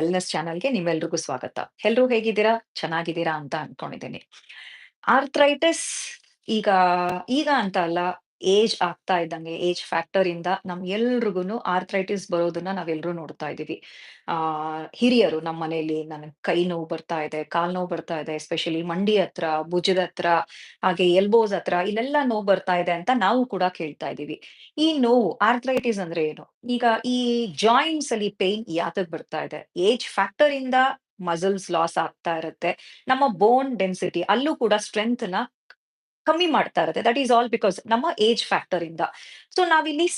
Wellness ಚಾನಲ್‌ಗೆ ನಿಮ್ಮೆಲ್ರಿಗೂ ಸ್ವಾಗತ. ಎಲ್ಲರೂ ಹೇಗಿದ್ದೀರಾ? ಚೆನ್ನಾಗಿದ್ದೀರಾ ಅಂತ ಅನ್ಕೊಂಡಿದ್ದೀನಿ. ಆರ್ಥ್ರೈಟಿಸ್ ಈಗ ಈಗ ಅಂತ ಅಲ್ಲ, ಏಜ್ ಆಗ್ತಾ ಇದ್ದಂಗೆ ಏಜ್ ಫ್ಯಾಕ್ಟರ್ ಇಂದ ನಮ್ಗೆಲ್ರಿಗೂನು ಆರ್ಥ್ರೈಟಿಸ್ ಬರೋದನ್ನ ನಾವೆಲ್ಲರೂ ನೋಡ್ತಾ ಇದೀವಿ ಆ ಹಿರಿಯರು ನಮ್ಮ ಮನೆಯಲ್ಲಿ ನನ್ ಕೈ ನೋವು ಬರ್ತಾ ಇದೆ, ಕಾಲ್ ನೋವು ಬರ್ತಾ ಇದೆ, ಎಸ್ಪೆಷಲಿ ಮಂಡಿ ಹತ್ರ, ಭುಜದ ಹತ್ರ, ಹಾಗೆ ಎಲ್ಬೋಸ್ ಹತ್ರ ಇಲ್ಲೆಲ್ಲ ನೋವು ಬರ್ತಾ ಇದೆ ಅಂತ ನಾವು ಕೂಡ ಕೇಳ್ತಾ ಇದೀವಿ ಈ ನೋವು ಆರ್ಥ್ರೈಟಿಸ್ ಅಂದ್ರೆ ಏನು? ಈಗ ಈ ಜಾಯಿಂಟ್ಸ್ ಅಲ್ಲಿ ಪೇನ್ ಯಾತಕ್ ಬರ್ತಾ ಇದೆ? ಏಜ್ ಫ್ಯಾಕ್ಟರ್ ಇಂದ ಮಸಲ್ಸ್ ಲಾಸ್ ಆಗ್ತಾ ಇರುತ್ತೆ. ನಮ್ಮ ಬೋನ್ ಡೆನ್ಸಿಟಿ ಅಲ್ಲೂ ಕೂಡ ಸ್ಟ್ರೆಂಗ್ತ್‌ನ ಕಮ್ಮಿ ಮಾಡ್ತಾ ಇರುತ್ತೆ. ದಟ್ ಈಸ್ ಆಲ್ ಬಿಕಾಸ್ ನಮ್ಮ ಏಜ್ ಫ್ಯಾಕ್ಟರ್ ಇಂದ. ಸೊ ನಾವಿಲ್ಲಿ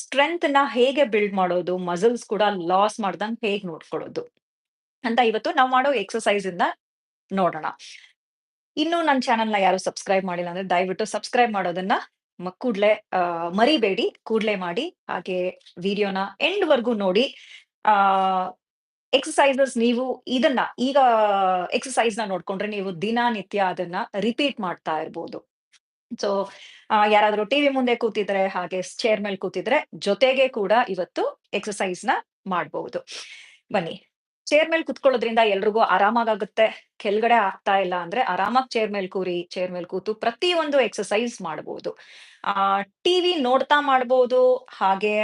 ನ ಹೇಗೆ ಬಿಲ್ಡ್ ಮಾಡೋದು? ಮಸಲ್ಸ್ ಕೂಡ ಲಾಸ್ ಮಾಡ್ದಂಗ್ ಹೇಗ್ ನೋಡ್ಕೊಳ್ಳೋದು? ಅಂತ ಇವತ್ತು ನಾವು ಮಾಡೋ ಎಕ್ಸಸೈಸ್ ಇಂದ ನೋಡೋಣ. ಇನ್ನು ನನ್ನ ನ ಯಾರು ಸಬ್ಸ್ಕ್ರೈಬ್ ಮಾಡಿಲ್ಲ ಅಂದ್ರೆ ದಯವಿಟ್ಟು ಸಬ್ಸ್ಕ್ರೈಬ್ ಮಾಡೋದನ್ನ ಕೂಡ್ಲೆ ಮರಿಬೇಡಿ. ಕೂಡ್ಲೆ ಮಾಡಿ. ಹಾಗೆ ವಿಡಿಯೋನ ಎಂಡ್ ವರ್ಗೂ ನೋಡಿ. ಆ ಎಕ್ಸಸೈಸಸ್ ನೀವು ಇದನ್ನ ಈಗ ಎಕ್ಸರ್ಸೈಸ್‌ನ ನೋಡ್ಕೊಂಡ್ರೆ ನೀವು ದಿನನಿತ್ಯ ಅದನ್ನ ರಿಪೀಟ್ ಮಾಡ್ತಾ ಇರ್ಬೋದು. ಸೊ ಯಾರಾದ್ರೂ ಟಿವಿ ಮುಂದೆ ಕೂತಿದ್ರೆ ಹಾಗೆ ಚೇರ್ ಮೇಲೆ ಕೂತಿದ್ರೆ ಜೊತೆಗೆ ಕೂಡ ಇವತ್ತು ಎಕ್ಸಸೈಸ್ನ ಮಾಡಬಹುದು ಬನ್ನಿ. ಚೇರ್ ಮೇಲೆ ಕುತ್ಕೊಳ್ಳೋದ್ರಿಂದ ಎಲ್ರಿಗೂ ಆರಾಮಾಗುತ್ತೆ ಕೆಳಗಡೆ ಆಗ್ತಾ ಇಲ್ಲ ಅಂದ್ರೆ ಆರಾಮಾಗಿ ಚೇರ್ ಮೇಲೆ ಕೂರಿ, ಚೇರ್ ಮೇಲೆ ಕೂತು ಪ್ರತಿಯೊಂದು ಎಕ್ಸಸೈಸ್ ಮಾಡಬಹುದು ಆ ಟಿವಿ ನೋಡ್ತಾ ಮಾಡ್ಬೋದು. ಹಾಗೆ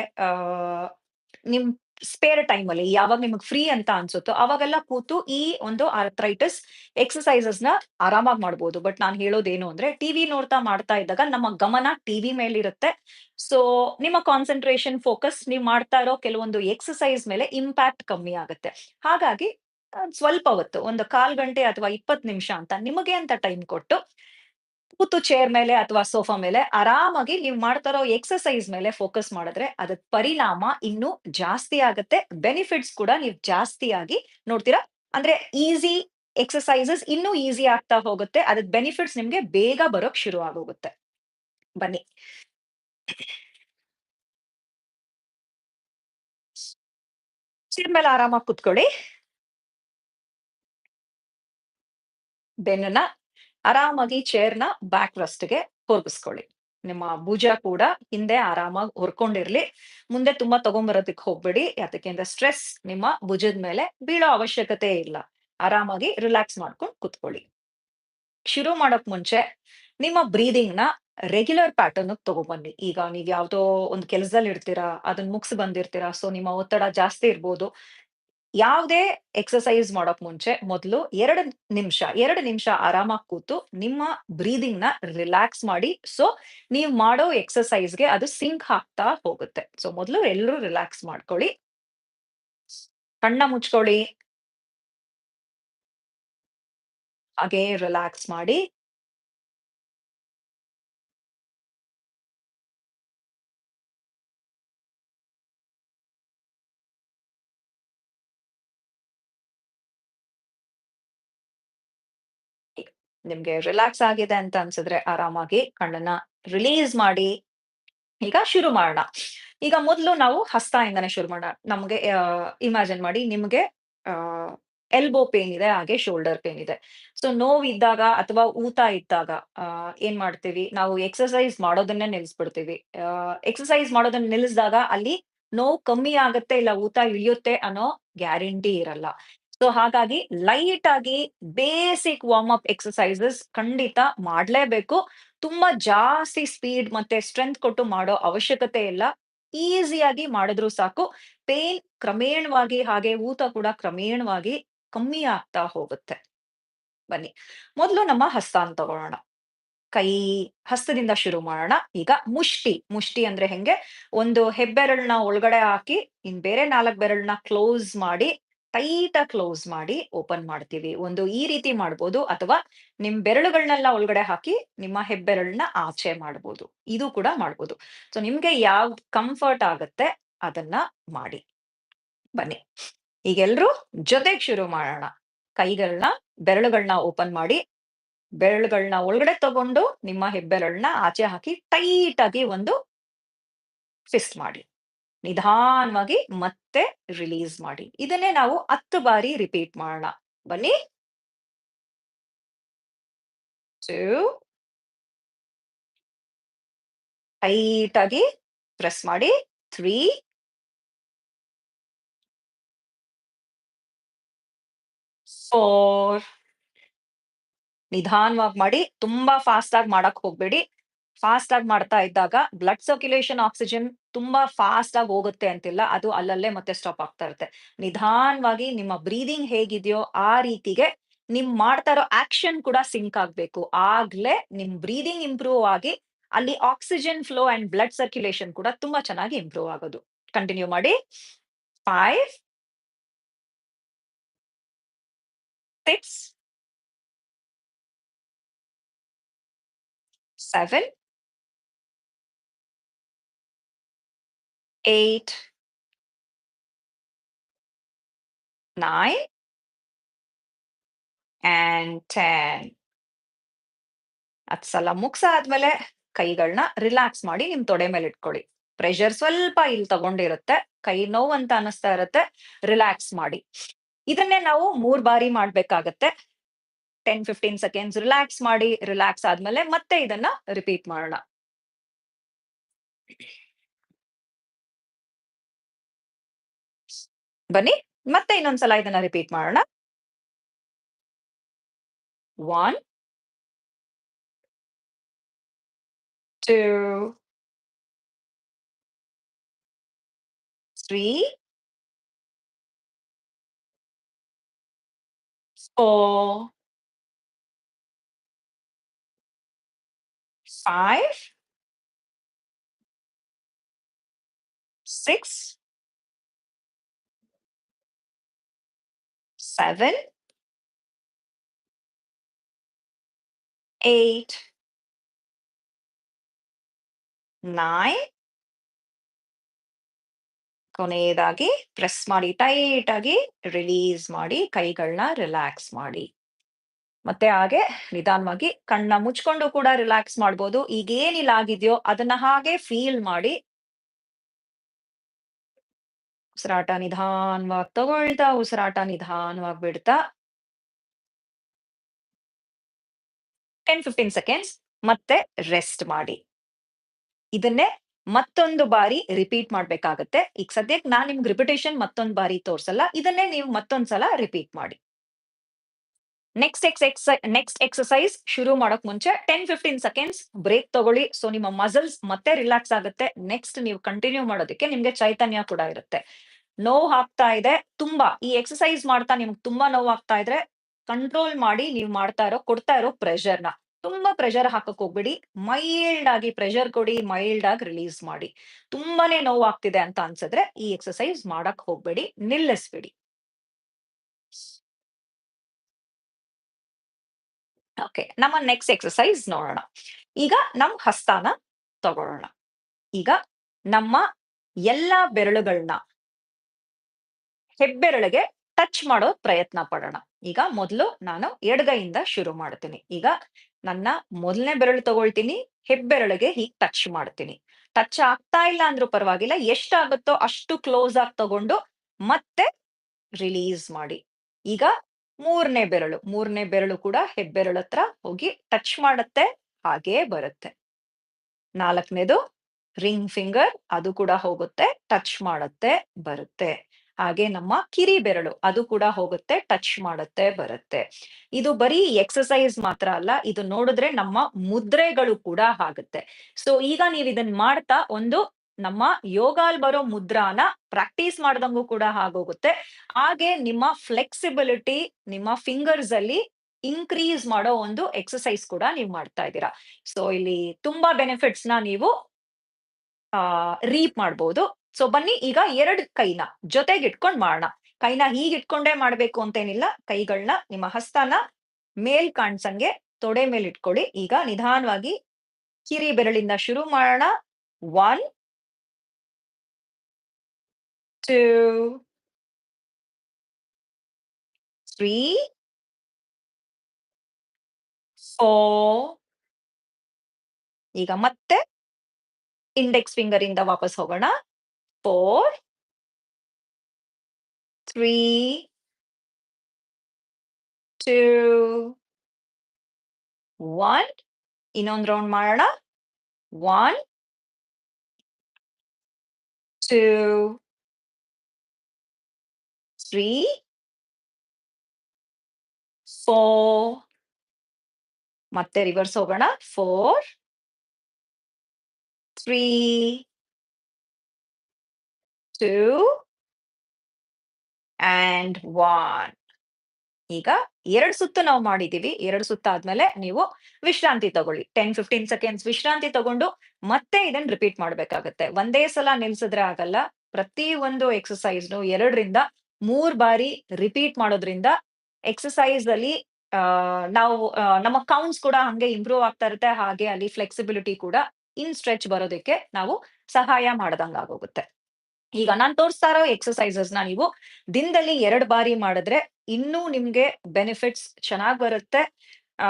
ನಿಮ್ ಸ್ಪೇರ್ ಟೈಮ್ ಅಲ್ಲಿ ಯಾವಾಗ ನಿಮ್ಗ್ ಫ್ರೀ ಅಂತ ಅನ್ಸುತ್ತೋ ಅವಾಗೆಲ್ಲ ಕೂತು ಈ ಒಂದು ಆರ್ಥ್ರೈಟಿಸ್ನ ಆರಾಮಾಗಿ ಮಾಡ್ಬೋದು. ಬಟ್ ನಾನು ಹೇಳೋದೇನು ಅಂದ್ರೆ ಟಿವಿ ನೋಡ್ತಾ ಮಾಡ್ತಾ ಇದ್ದಾಗ ನಮ್ಮ ಗಮನ ಟಿವಿ ಮೇಲಿರುತ್ತೆ. ಸೊ ನಿಮ್ಮ ಕಾನ್ಸಂಟ್ರೇಷನ್, ಫೋಕಸ್ ನೀವು ಮಾಡ್ತಾ ಇರೋ ಕೆಲವೊಂದು ಎಕ್ಸಸೈಸ್ ಮೇಲೆ ಇಂಪ್ಯಾಕ್ಟ್ ಕಮ್ಮಿ ಆಗುತ್ತೆ. ಹಾಗಾಗಿ ಸ್ವಲ್ಪ ಹೊತ್ತು ಒಂದು ಕಾಲ್ ಗಂಟೆ ಅಥವಾ 20 ನಿಮಿಷ ಅಂತ ನಿಮಗೆ ಅಂತ ಟೈಮ್ ಕೊಟ್ಟು ಕೂತು ಚೇರ್ ಮೇಲೆ ಅಥವಾ ಸೋಫಾ ಮೇಲೆ ಆರಾಮಾಗಿ ನೀವು ಮಾಡ್ತಾ ಇರೋ ಎಕ್ಸರ್ಸೈಸ್ ಮೇಲೆ ಫೋಕಸ್ ಮಾಡಿದ್ರೆ ಅದ್ರ ಪರಿಣಾಮ ಇನ್ನೂ ಜಾಸ್ತಿ ಆಗುತ್ತೆ. ಬೆನಿಫಿಟ್ಸ್ ಕೂಡ ನೀವ್ ಜಾಸ್ತಿಯಾಗಿ ನೋಡ್ತೀರಾ. ಅಂದ್ರೆ ಈಸಿ ಎಕ್ಸಸೈಸಸ್ ಇನ್ನೂ ಈಸಿ ಆಗ್ತಾ ಹೋಗುತ್ತೆ. ಅದ್ರ ಬೆನಿಫಿಟ್ಸ್ ನಿಮ್ಗೆ ಬೇಗ ಬರೋಕ್ ಶುರು ಆಗೋಗುತ್ತೆ. ಬನ್ನಿ. ಚೇರ್ ಮೇಲೆ ಆರಾಮಾಗಿ ಕುತ್ಕೊಳ್ಳಿ. ಬೆನ್ನನ್ನ ಆರಾಮಾಗಿ ಚೇರ್‌ನ ಬ್ಯಾಕ್ ರೆಸ್ಟ್‌ಗೆ ತಿರುಗಿಸ್ಕೊಳ್ಳಿ. ನಿಮ್ಮ ಭುಜ ಕೂಡ ಹಿಂದೆ ಆರಾಮಾಗಿ ಹೊರ್ಕೊಂಡಿರ್ಲಿ. ಮುಂದೆ ತುಂಬಾ ತಗೊಂಬರೋದಕ್ಕೆ ಹೋಗ್ಬೇಡಿ. ಯಾತಕ್ಕೆಂದ್ರೆ ಸ್ಟ್ರೆಸ್ ನಿಮ್ಮ ಭುಜದ ಮೇಲೆ ಬೀಳೋ ಅವಶ್ಯಕತೆ ಇಲ್ಲ. ಆರಾಮಾಗಿ ರಿಲ್ಯಾಕ್ಸ್ ಮಾಡ್ಕೊಂಡು ಕುತ್ಕೊಳ್ಳಿ. ಶುರು ಮಾಡೋಕ್ ಮುಂಚೆ ನಿಮ್ಮ ಬ್ರೀಥಿಂಗ್‌ನ ರೆಗ್ಯುಲರ್ ಪ್ಯಾಟರ್ನ್ ತಗೊಂಬನ್ನಿ. ಈಗ ನೀವ್ ಯಾವ್ದೋ ಒಂದು ಕೆಲಸದಲ್ಲಿ ಇರ್ತೀರಾ, ಅದನ್ನ ಮುಗಿಸ್ ಬಂದಿರ್ತೀರಾ. ಸೊ ನಿಮ್ಮ ಒತ್ತಡ ಜಾಸ್ತಿ ಇರ್ಬೋದು. ಯಾವುದೇ ಎಕ್ಸಸೈಸ್ ಮಾಡೋಕ್ ಮುಂಚೆ ಮೊದಲು ಎರಡು ನಿಮಿಷ ಎರಡು ನಿಮಿಷ ಆರಾಮಾಗಿ ಕೂತು ನಿಮ್ಮ ಬ್ರೀದಿಂಗ್ನ ರಿಲ್ಯಾಕ್ಸ್ ಮಾಡಿ. ಸೊ ನೀವು ಮಾಡೋ ಎಕ್ಸಸೈಸ್ಗೆ ಅದು ಸಿಂಕ್ ಹಾಕ್ತಾ ಹೋಗುತ್ತೆ. ಸೊ ಮೊದಲು ಎಲ್ಲರೂ ರಿಲ್ಯಾಕ್ಸ್ ಮಾಡ್ಕೊಳ್ಳಿ. ಕಣ್ಣ ಮುಚ್ಕೊಳ್ಳಿ. ಹಾಗೆ ರಿಲ್ಯಾಕ್ಸ್ ಮಾಡಿ. ನಿಮ್ಗೆ ರಿಲ್ಯಾಕ್ಸ್ ಆಗಿದೆ ಅಂತ ಅನ್ಸಿದ್ರೆ ಆರಾಮಾಗಿ ಕಣ್ಣನ್ನ ರಿಲೀಸ್ ಮಾಡಿ. ಈಗ ಶುರು ಮಾಡೋಣ. ಈಗ ಮೊದಲು ನಾವು ಹಸ್ತಾಯಿಂದಾನೆ ಶುರು ಮಾಡೋಣ. ನಮ್ಗೆ ಇಮ್ಯಾಜಿನ್ ಮಾಡಿ ನಿಮ್ಗೆ ಎಲ್ಬೋ ಪೇನ್ ಇದೆ, ಹಾಗೆ ಶೋಲ್ಡರ್ ಪೇನ್ ಇದೆ. ಸೊ ನೋವಿದ್ದಾಗ ಅಥವಾ ಊತ ಇದ್ದಾಗ ಏನ್ ಮಾಡ್ತೀವಿ, ನಾವು ಎಕ್ಸಸೈಸ್ ಮಾಡೋದನ್ನೇ ನಿಲ್ಸ್ಬಿಡ್ತೀವಿ ಎಕ್ಸಸೈಸ್ ಮಾಡೋದನ್ನ ನಿಲ್ಲಿಸಿದಾಗ ಅಲ್ಲಿ ನೋವು ಕಮ್ಮಿ ಆಗುತ್ತೆ, ಇಲ್ಲ ಊತ ಇಳಿಯುತ್ತೆ ಅನ್ನೋ ಗ್ಯಾರಂಟಿ ಇರಲ್ಲ. ಸೊ ಹಾಗಾಗಿ ಲೈಟ್ ಆಗಿ ಬೇಸಿಕ್ ವಾರ್ಮ್ ಅಪ್ ಎಕ್ಸಸೈಸಸ್ ಖಂಡಿತ ಮಾಡ್ಲೇಬೇಕು. ತುಂಬಾ ಜಾಸ್ತಿ ಸ್ಪೀಡ್ ಮತ್ತೆ ಸ್ಟ್ರೆಂತ್ ಕೊಟ್ಟು ಮಾಡೋ ಅವಶ್ಯಕತೆ ಇಲ್ಲ. ಈಸಿಯಾಗಿ ಮಾಡಿದ್ರು ಸಾಕು. ಪೇನ್ ಕ್ರಮೇಣವಾಗಿ ಹಾಗೆ ಊತ ಕೂಡ ಕ್ರಮೇಣವಾಗಿ ಕಮ್ಮಿ ಆಗ್ತಾ ಹೋಗುತ್ತೆ. ಬನ್ನಿ. ಮೊದಲು ನಮ್ಮ ಹಸ್ತಾನ್ ತಗೊಳ್ಳೋಣ. ಕೈ ಹಸ್ತದಿಂದ ಶುರು ಮಾಡೋಣ. ಈಗ ಮುಷ್ಟಿ. ಮುಷ್ಟಿ ಅಂದ್ರೆ ಹೆಂಗೆ? ಒಂದು ಹೆಬ್ಬೆರಳನ್ನ ಒಳಗಡೆ ಹಾಕಿ, ಇನ್ ಬೇರೆ ನಾಲ್ಕು ಬೆರಳನ್ನ ಕ್ಲೋಸ್ ಮಾಡಿ, ಟೈಟಾಗಿ ಕ್ಲೋಸ್ ಮಾಡಿ ಓಪನ್ ಮಾಡ್ತೀವಿ. ಒಂದು ಈ ರೀತಿ ಮಾಡ್ಬೋದು ಅಥವಾ ನಿಮ್ ಬೆರಳುಗಳನ್ನೆಲ್ಲ ಒಳಗಡೆ ಹಾಕಿ ನಿಮ್ಮ ಹೆಬ್ಬೆರಳನ್ನ ಆಚೆ ಮಾಡ್ಬೋದು. ಇದು ಕೂಡ ಮಾಡ್ಬೋದು. ಸೊ ನಿಮ್ಗೆ ಯಾವ್ದು ಕಂಫರ್ಟ್ ಆಗುತ್ತೆ ಅದನ್ನ ಮಾಡಿ. ಬನ್ನಿ. ಈಗ ಜೊತೆಗೆ ಜೊತೆಗ್ ಶುರು ಮಾಡೋಣ. ಕೈಗಳನ್ನ ಬೆರಳುಗಳನ್ನ ಓಪನ್ ಮಾಡಿ, ಬೆರಳುಗಳನ್ನ ಒಳಗಡೆ ತಗೊಂಡು ನಿಮ್ಮ ಹೆಬ್ಬೆರಳನ್ನ ಆಚೆ ಹಾಕಿ ಟೈಟ್ ಆಗಿ ಒಂದು ಫಿಸ್ಟ್ ಮಾಡಿ. ನಿಧಾನವಾಗಿ ಮತ್ತೆ ರಿಲೀಸ್ ಮಾಡಿ. ಇದನ್ನೇ ನಾವು 10 ಬಾರಿ ರಿಪೀಟ್ ಮಾಡೋಣ. ಬನ್ನಿ. ಟೈಟ್ ಆಗಿ ಪ್ರೆಸ್ ಮಾಡಿ. 3 4 ನಿಧಾನವಾಗಿ ಮಾಡಿ. ತುಂಬಾ ಫಾಸ್ಟ್ ಆಗಿ ಮಾಡಕ್ ಹೋಗ್ಬೇಡಿ. ಫಾಸ್ಟ್ ಆಗಿ ಮಾಡ್ತಾ ಇದ್ದಾಗ ಬ್ಲಡ್ ಸರ್ಕ್ಯುಲೇಷನ್ ಆಕ್ಸಿಜನ್ ತುಂಬಾ ಫಾಸ್ಟ್ ಆಗಿ ಹೋಗುತ್ತೆ ಅಂತಿಲ್ಲ. ಅದು ಅಲ್ಲಲ್ಲೇ ಮತ್ತೆ ಸ್ಟಾಪ್ ಆಗ್ತಾ ಇರುತ್ತೆ. ನಿಧಾನವಾಗಿ ನಿಮ್ಮ ಬ್ರೀದಿಂಗ್ ಹೇಗಿದೆಯೋ ಆ ರೀತಿಗೆ ನಿಮ್ ಮಾಡ್ತಾ ಇರೋ ಆಕ್ಷನ್ ಕೂಡ ಸಿಂಕ್ ಆಗ್ಬೇಕು. ಆಗ್ಲೇ ನಿಮ್ ಬ್ರೀದಿಂಗ್ ಇಂಪ್ರೂವ್ ಆಗಿ ಅಲ್ಲಿ oxygen flow and blood circulation ಕೂಡ ತುಂಬಾ ಚೆನ್ನಾಗಿ ಇಂಪ್ರೂವ್ ಆಗೋದು. ಕಂಟಿನ್ಯೂ ಮಾಡಿ. 5 6 7 8 9 ಆಂಡ್ 10 ಹತ್ತು ಸಲ ಮುಗ್ಸಾದ್ಮೇಲೆ ಕೈಗಳನ್ನ ರಿಲ್ಯಾಕ್ಸ್ ಮಾಡಿ ನಿಮ್ ತೊಡೆ ಮೇಲೆ ಇಟ್ಕೊಳ್ಳಿ. ಪ್ರೆಷರ್ ಸ್ವಲ್ಪ ಇಲ್ಲಿ ತಗೊಂಡಿರುತ್ತೆ. ಕೈ ನೋವು ಅಂತ ಅನಿಸ್ತಾ ಇರುತ್ತೆ. ರಿಲ್ಯಾಕ್ಸ್ ಮಾಡಿ. ಇದನ್ನೇ ನಾವು ಮೂರ್ ಬಾರಿ ಮಾಡ್ಬೇಕಾಗತ್ತೆ. 10, 15 ಸೆಕೆಂಡ್ಸ್ ರಿಲ್ಯಾಕ್ಸ್ ಮಾಡಿ. ರಿಲ್ಯಾಕ್ಸ್ ಆದ್ಮೇಲೆ ಮತ್ತೆ ಇದನ್ನ ರಿಪೀಟ್ ಮಾಡೋಣ. ಬನ್ನಿ ಮತ್ತೆ ಇನ್ನೊಂದ್ ಸಲ ಇದನ್ನ ರಿಪೀಟ್ ಮಾಡೋಣ. 1 2 3 4 5 6 7 8 9 ಕೊನೆಯದಾಗಿ ಪ್ರೆಸ್ ಮಾಡಿ ಟೈಟ್ ಆಗಿ ರಿಲೀಸ್ ಮಾಡಿ ಕೈಗಳನ್ನ ರಿಲ್ಯಾಕ್ಸ್ ಮಾಡಿ. ಮತ್ತೆ ಹಾಗೆ ನಿಧಾನವಾಗಿ ಕಣ್ಣ ಮುಚ್ಕೊಂಡು ಕೂಡ ರಿಲ್ಯಾಕ್ಸ್ ಮಾಡ್ಬೋದು. ಈಗ ಏನಿಲ್ಲ ಆಗಿದೆಯೋ ಅದನ್ನ ಹಾಗೆ ಫೀಲ್ ಮಾಡಿ. ಉಸಿರಾಟ ನಿಧಾನವಾಗಿ ತಗೊಳ್ತಾ, ಉಸಿರಾಟ ನಿಧಾನವಾಗಿ ಬಿಡ್ತಾ 10, 15 ಸೆಕೆಂಡ್ಸ್ ಮತ್ತೆ ರೆಸ್ಟ್ ಮಾಡಿ. ಇದನ್ನೇ ಮತ್ತೊಂದು ಬಾರಿ ರಿಪೀಟ್ ಮಾಡ್ಬೇಕಾಗತ್ತೆ. ಈಗ ಸದ್ಯಕ್ಕೆ ನಾನ್ ನಿಮ್ಗೆ ರಿಪಿಟೇಷನ್ ಮತ್ತೊಂದು ಬಾರಿ ತೋರ್ಸಲ್ಲ. ಇದನ್ನೇ ನೀವು ಮತ್ತೊಂದ್ಸಲ ರಿಪೀಟ್ ಮಾಡಿ. ನೆಕ್ಸ್ಟ್ ಎಕ್ಸ್ ಎಕ್ಸೈ ನೆಕ್ಸ್ಟ್ ಎಕ್ಸರ್ಸೈಸ್ ಶುರು ಮಾಡೋಕ್ ಮುಂಚೆ 10, 15 ಸೆಕೆಂಡ್ಸ್ ಬ್ರೇಕ್ ತಗೊಳ್ಳಿ. ಸೊ ನಿಮ್ಮ ಮಸಲ್ಸ್ ಮತ್ತೆ ರಿಲ್ಯಾಕ್ಸ್ ಆಗುತ್ತೆ. ನೆಕ್ಸ್ಟ್ ನೀವು ಕಂಟಿನ್ಯೂ ಮಾಡೋದಕ್ಕೆ ನಿಮ್ಗೆ ಚೈತನ್ಯ ಕೂಡ ಇರುತ್ತೆ. ನೋವು ಆಗ್ತಾ ಇದೆ ತುಂಬಾ ಈ ಎಕ್ಸರ್ಸೈಸ್ ಮಾಡ್ತಾ ನಿಮ್ಗೆ ತುಂಬಾ ನೋವು ಆಗ್ತಾ ಇದ್ರೆ ಕಂಟ್ರೋಲ್ ಮಾಡಿ ನೀವು ಮಾಡ್ತಾ ಇರೋ ಕೊಡ್ತಾ ಇರೋ ಪ್ರೆಷರ್‌ನ. ತುಂಬಾ ಪ್ರೆಷರ್ ಹಾಕಕ್ ಹೋಗ್ಬಿಡಿ ಮೈಲ್ಡ್ ಆಗಿ ಪ್ರೆಷರ್ ಕೊಡಿ. ಮೈಲ್ಡ್ ಆಗಿ ರಿಲೀಸ್ ಮಾಡಿ. ತುಂಬಾನೇ ನೋವು ಆಗ್ತಿದೆ ಅಂತ ಅನ್ಸಿದ್ರೆ ಈ ಎಕ್ಸರ್ಸೈಸ್ ಮಾಡಕ್ ಹೋಗ್ಬೇಡಿ. ನಿಲ್ಲಿಸ್ಬಿಡಿ. ಓಕೆ. ನಮ್ಮ ನೆಕ್ಸ್ಟ್ ಎಕ್ಸಸೈಸ್ ನೋಡೋಣ. ಈಗ ನಮ್ ಹಸ್ತಾನ ತಗೊಳ್ಳೋಣ. ಈಗ ನಮ್ಮ ಎಲ್ಲಾ ಬೆರಳುಗಳನ್ನ ಹೆಬ್ಬೆರಳಿಗೆ ಟಚ್ ಮಾಡೋ ಪ್ರಯತ್ನ ಪಡೋಣ. ಈಗ ಮೊದಲು ನಾನು ಎಡಗೈಯಿಂದ ಶುರು ಮಾಡ್ತೀನಿ. ಈಗ ನನ್ನ ಮೊದಲನೇ ಬೆರಳು ತಗೊಳ್ತೀನಿ. ಹೆಬ್ಬೆರಳಿಗೆ ಹೀಗ್ ಟಚ್ ಮಾಡ್ತೀನಿ. ಟಚ್ ಆಗ್ತಾ ಇಲ್ಲ ಅಂದ್ರೂ ಪರವಾಗಿಲ್ಲ. ಎಷ್ಟಾಗುತ್ತೋ ಅಷ್ಟು ಕ್ಲೋಸ್ ಆಗಿ ತಗೊಂಡು ಮತ್ತೆ ರಿಲೀಸ್ ಮಾಡಿ. ಈಗ ಮೂರನೇ ಬೆರಳು. ಮೂರನೇ ಬೆರಳು ಕೂಡ ಹೆಬ್ಬೆರಳು ಹತ್ರ ಹೋಗಿ ಟಚ್ ಮಾಡುತ್ತೆ. ಹಾಗೇ ಬರುತ್ತೆ. ನಾಲ್ಕನೇದು ರಿಂಗ್ ಫಿಂಗರ್ ಅದು ಕೂಡ ಹೋಗುತ್ತೆ. ಟಚ್ ಮಾಡುತ್ತೆ, ಬರುತ್ತೆ. ಹಾಗೆ ನಮ್ಮ ಕಿರಿ ಬೆರಳು ಅದು ಕೂಡ ಹೋಗುತ್ತೆ. ಟಚ್ ಮಾಡುತ್ತೆ, ಬರುತ್ತೆ. ಇದು ಬರೀ ಎಕ್ಸಸೈಸ್ ಮಾತ್ರ ಅಲ್ಲ. ಇದು ನೋಡಿದ್ರೆ ನಮ್ಮ ಮುದ್ರೆಗಳು ಕೂಡ ಆಗುತ್ತೆ. ಸೊ ಈಗ ನೀವು ಇದನ್ನ ಮಾಡ್ತಾ ಒಂದು ನಮ್ಮ ಯೋಗಾಲ್ ಬರೋ ಮುದ್ರಾನ ಪ್ರಾಕ್ಟೀಸ್ ಮಾಡ್ದಂಗೂ ಕೂಡ ಆಗೋಗುತ್ತೆ. ಹಾಗೆ ನಿಮ್ಮ ಫ್ಲೆಕ್ಸಿಬಿಲಿಟಿ ನಿಮ್ಮ ಫಿಂಗರ್ಸ್ ಅಲ್ಲಿ ಇನ್ಕ್ರೀಸ್ ಮಾಡೋ ಒಂದು ಎಕ್ಸಸೈಸ್ ಕೂಡ ನೀವು ಮಾಡ್ತಾ ಇದ್ದೀರಾ. ಸೊ ಇಲ್ಲಿ ತುಂಬಾ ಬೆನಿಫಿಟ್ಸ್‌ನ ನೀವು, ಆ ರೀಪ್ ಮಾಡ್ಬೋದು. ಸೊ ಬನ್ನಿ, ಈಗ ಎರಡು ಕೈನ ಜೊತೆಗೆ ಇಟ್ಕೊಂಡ್ ಮಾಡೋಣ. ಕೈನ ಹೀಗಿಟ್ಕೊಂಡೇ ಮಾಡ್ಬೇಕು ಅಂತೇನಿಲ್ಲ. ಕೈಗಳನ್ನ ನಿಮ್ಮ ಹಸ್ತಾನ ಮೇಲ್ ಕಾಣ್ಸಂಗೆ ತೊಡೆ ಮೇಲೆ ಇಟ್ಕೊಳ್ಳಿ. ಈಗ ನಿಧಾನವಾಗಿ ಕಿರಿ ಬೆರಳಿಂದ ಶುರು ಮಾಡೋಣ. 1 2 3 4 ಈಗ ಮತ್ತೆ ಇಂಡೆಕ್ಸ್ ಫಿಂಗರ್ ಇಂದ ವಾಪಸ್ ಹೋಗೋಣ. 4 3 2 1 ಇನ್ನೊಂದ್ ರೌಂಡ್ ಮಾಡೋಣ. 1 2 3 ಫೋರ್ ಮತ್ತೆ ರಿವರ್ಸ್ ಹೋಗೋಣ. Four three two and one ಈಗ ಎರಡು ಸುತ್ತು ನಾವು ಮಾಡಿದೀವಿ ಎರಡು ಸುತ್ತ ಆದ್ಮೇಲೆ ನೀವು ವಿಶ್ರಾಂತಿ ತಗೊಳ್ಳಿ. ಟೆನ್ ಫಿಫ್ಟೀನ್ ಸೆಕೆಂಡ್ಸ್ ವಿಶ್ರಾಂತಿ ತಗೊಂಡು ಮತ್ತೆ ಇದನ್ನ ರಿಪೀಟ್ ಮಾಡ್ಬೇಕಾಗತ್ತೆ. ಒಂದೇ ಸಲ ನಿಲ್ಸಿದ್ರೆ ಆಗಲ್ಲ. ಪ್ರತಿ ಒಂದು ಎಕ್ಸಸೈಸ್ನು ಎರಡರಿಂದ ಮೂರ್ ಬಾರಿ ರಿಪೀಟ್ ಮಾಡೋದ್ರಿಂದ ಎಕ್ಸಸೈಸ್ ಅಲ್ಲಿ ನಾವು ನಮ್ಮ ಕೌಂಟ್ಸ್ ಕೂಡ ಹಂಗೆ ಇಂಪ್ರೂವ್ ಆಗ್ತಾ ಇರುತ್ತೆ. ಹಾಗೆ ಅಲ್ಲಿ ಫ್ಲೆಕ್ಸಿಬಿಲಿಟಿ ಕೂಡ ಇನ್ ಸ್ಟ್ರೆಚ್ ಬರೋದಕ್ಕೆ ನಾವು ಸಹಾಯ ಮಾಡ್ದಂಗ ಆಗೋಗುತ್ತೆ. ಈಗ ನಾನು ತೋರಿಸ್ತಾ ಇರೋ ಎಕ್ಸಸೈಸಸ್ನ ನೀವು ದಿನದಲ್ಲಿ ಎರಡ್ ಬಾರಿ ಮಾಡಿದ್ರೆ ಇನ್ನೂ ನಿಮ್ಗೆ ಬೆನಿಫಿಟ್ಸ್ ಚೆನ್ನಾಗ್ ಬರುತ್ತೆ. ಆ,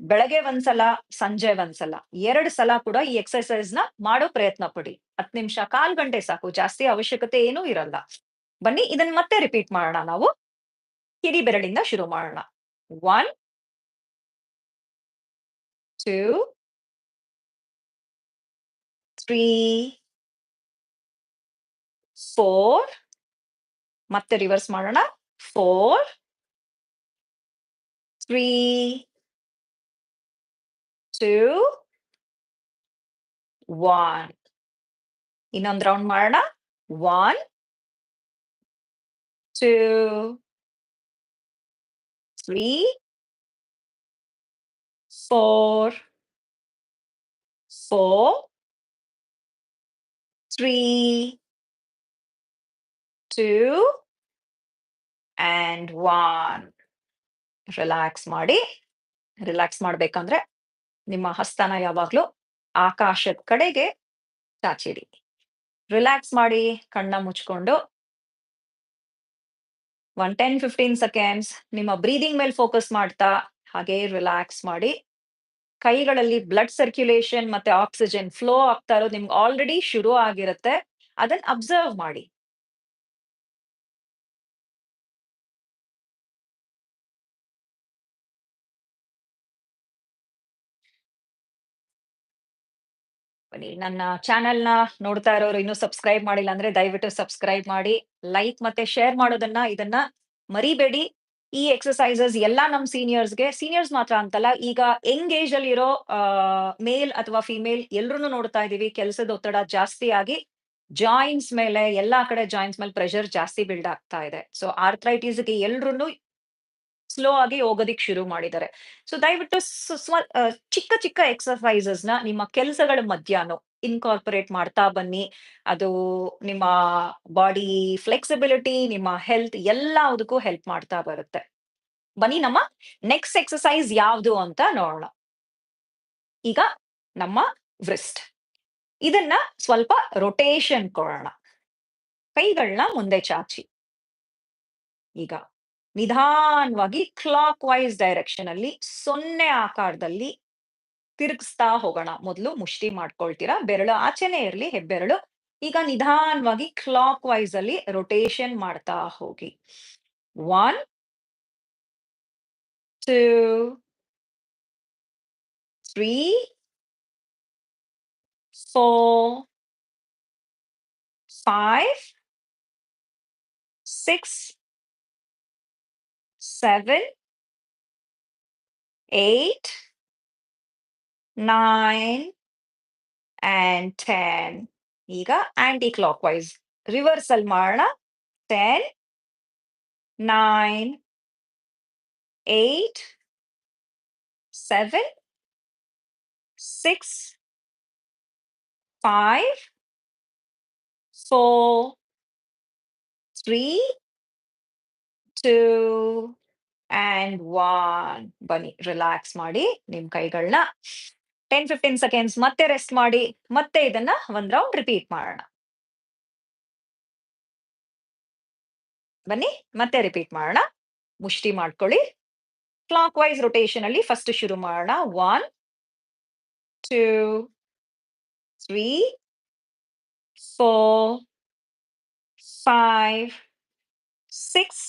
ಬೆಳಗ್ಗೆ ಒಂದ್ಸಲ, ಸಂಜೆ ಒಂದ್ಸಲ, ಎರಡ್ ಸಲ ಕೂಡ ಈ ಎಕ್ಸಸೈಸ್ನ ಮಾಡೋ ಪ್ರಯತ್ನ ಪಡಿ. ಹತ್ತು ನಿಮಿಷ, ಕಾಲ್ ಗಂಟೆ ಸಾಕು. ಜಾಸ್ತಿ ಅವಶ್ಯಕತೆ ಏನೂ ಇರಲ್ಲ. ಬನ್ನಿ, ಇದನ್ನ ಮತ್ತೆ ರಿಪೀಟ್ ಮಾಡೋಣ ನಾವು. ಕಿಡಿ ಬೆರಳಿಂದ ಶುರು ಮಾಡೋಣ. ಒನ್ ಟೂ ತ್ರೀ ಫೋರ್ ಮತ್ತೆ ರಿವರ್ಸ್ ಮಾಡೋಣ. ಫೋರ್ ತ್ರೀ ಟೂ ಒನ್ ಇನ್ನೊಂದು ರೌಂಡ್ ಮಾಡೋಣ. One two three four four three two and one. Relax ಮಾಡಿ ರಿಲ್ಯಾಕ್ಸ್ ಮಾಡ್ಬೇಕಂದ್ರೆ ನಿಮ್ಮ ಹಸ್ತನ ಯಾವಾಗ್ಲೂ ಆಕಾಶದ ಕಡೆಗೆ ಚಾಚಿಡಿ ರಿಲ್ಯಾಕ್ಸ್ ಮಾಡಿ, ಕಣ್ಣ ಮುಚ್ಕೊಂಡು ಒನ್ ಟೆನ್ ಫಿಫ್ಟೀನ್ ಸೆಕೆಂಡ್ಸ್ ನಿಮ್ಮ ಬ್ರೀದಿಂಗ್ ಮೇಲೆ ಫೋಕಸ್ ಮಾಡ್ತಾ, ಹಾಗೆ ರಿಲ್ಯಾಕ್ಸ್ ಮಾಡಿ. ಕೈಗಳಲ್ಲಿ ಬ್ಲಡ್ ಸರ್ಕ್ಯುಲೇಷನ್ ಮತ್ತೆ ಆಕ್ಸಿಜನ್ ಫ್ಲೋ ಆಗ್ತಾ ಇರೋದು ನಿಮ್ಗೆ ಆಲ್ರೆಡಿ ಶುರು ಆಗಿರುತ್ತೆ. ಅದನ್ನ ಅಬ್ಸರ್ವ್ ಮಾಡಿ. ನನ್ನ ಚಾನೆಲ್ನ ನೋಡ್ತಾ ಇರೋರು ಇನ್ನೂ ಸಬ್ಸ್ಕ್ರೈಬ್ ಮಾಡಿಲ್ಲ ಅಂದ್ರೆ ದಯವಿಟ್ಟು ಸಬ್ಸ್ಕ್ರೈಬ್ ಮಾಡಿ ಲೈಕ್ ಮತ್ತೆ ಶೇರ್ ಮಾಡೋದನ್ನ ಇದನ್ನ ಮರಿಬೇಡಿ. ಈ ಎಕ್ಸಸೈಸಸ್ ಎಲ್ಲಾ ನಮ್ ಸೀನಿಯರ್ಸ್ಗೆ ಸೀನಿಯರ್ಸ್ ಮಾತ್ರ ಅಂತಲ್ಲ, ಈಗ ಯಂಗ್ ಏಜ್ ಅಲ್ಲಿ ಇರೋ ಮೇಲ್ ಅಥವಾ ಫಿಮೇಲ್ ಎಲ್ರು ನೋಡ್ತಾ ಇದೀವಿ, ಕೆಲಸದ ಒತ್ತಡ ಜಾಸ್ತಿ ಆಗಿ ಜಾಯಿಂಟ್ಸ್ ಮೇಲೆ, ಎಲ್ಲಾ ಕಡೆ ಜಾಯಿಂಟ್ಸ್ ಮೇಲೆ ಪ್ರೆಷರ್ ಜಾಸ್ತಿ ಬಿಲ್ಡ್ ಆಗ್ತಾ ಇದೆ. ಸೊ ಆರ್ಥ್ರೈಟಿಸ್ಗೆ ಎಲ್ರು ಸ್ಲೋ ಆಗಿ ಹೋಗೋದಿಕ್ ಶುರು ಮಾಡಿದ್ದಾರೆ. ಸೊ ದಯವಿಟ್ಟು ಚಿಕ್ಕ ಚಿಕ್ಕ ಎಕ್ಸರ್ಸೈಸಸ್ನ ನಿಮ್ಮ ಕೆಲಸಗಳ ಮಧ್ಯಾಹ್ನ ಇನ್ಕಾರ್ಪೊರೇಟ್ ಮಾಡ್ತಾ ಬನ್ನಿ. ಅದು ನಿಮ್ಮ ಬಾಡಿ ಫ್ಲೆಕ್ಸಿಬಿಲಿಟಿ ನಿಮ್ಮ ಹೆಲ್ತ್ ಎಲ್ಲದಕ್ಕೂ ಹೆಲ್ಪ್ ಮಾಡ್ತಾ ಬರುತ್ತೆ. ಬನ್ನಿ ನಮ್ಮ ನೆಕ್ಸ್ಟ್ ಎಕ್ಸಸೈಸ್ ಯಾವುದು ಅಂತ ನೋಡೋಣ. ಈಗ ನಮ್ಮ ವ್ರಿಸ್ಟ್ ಇದನ್ನ ಸ್ವಲ್ಪ ರೊಟೇಷನ್ ಕೊಡೋಣ. ಕೈಗಳನ್ನ ಮುಂದೆ ಚಾಚಿ. ಈಗ ನಿಧಾನವಾಗಿ ಕ್ಲಾಕ್ ವೈಸ್ ಡೈರೆಕ್ಷನ್ ಅಲ್ಲಿ ಸೊನ್ನೆ ಆಕಾರದಲ್ಲಿ ತಿರುಗಿಸ್ತಾ ಹೋಗೋಣ. ಮೊದಲು ಮುಷ್ಟಿ ಮಾಡ್ಕೊಳ್ತೀರಾ, ಬೆರಳು ಆಚೆನೆ ಇರ್ಲಿ, ಹೆಬ್ಬೆರಳು. ಈಗ ನಿಧಾನವಾಗಿ ಕ್ಲಾಕ್ ವೈಸ್ ಅಲ್ಲಿ ರೊಟೇಷನ್ ಮಾಡ್ತಾ ಹೋಗಿ. One two three four five six seven eight nine and ten ಈಗ ಆಂಟಿ ಕ್ಲಾಕ್ ವೈಸ್ ರಿವರ್ಸಲ್ ಮಾಡೋಣ ten nine eight seven six five four three two and one ಬನ್ನಿ ರಿಲ್ಯಾಕ್ಸ್ ಮಾಡಿ ನಿಮ್ ಕೈಗಳನ್ನ ಟೆನ್ ಫಿಫ್ಟೀನ್ ಸೆಕೆಂಡ್ಸ್ ಮತ್ತೆ rest ಮಾಡಿ, ಮತ್ತೆ ಇದನ್ನ ಒಂದ್ ರೌಂಡ್ ರಿಪೀಟ್ ಮಾಡೋಣ. ಬನ್ನಿ, ಮತ್ತೆ ರಿಪೀಟ್ ಮಾಡೋಣ. ಮುಷ್ಟಿ ಮಾಡ್ಕೊಳ್ಳಿ. ಕ್ಲಾಕ್ ವೈಸ್ ರೊಟೇಷನ್ ಅಲ್ಲಿ ಫಸ್ಟ್ ಶುರು ಮಾಡೋಣ. One two three four five six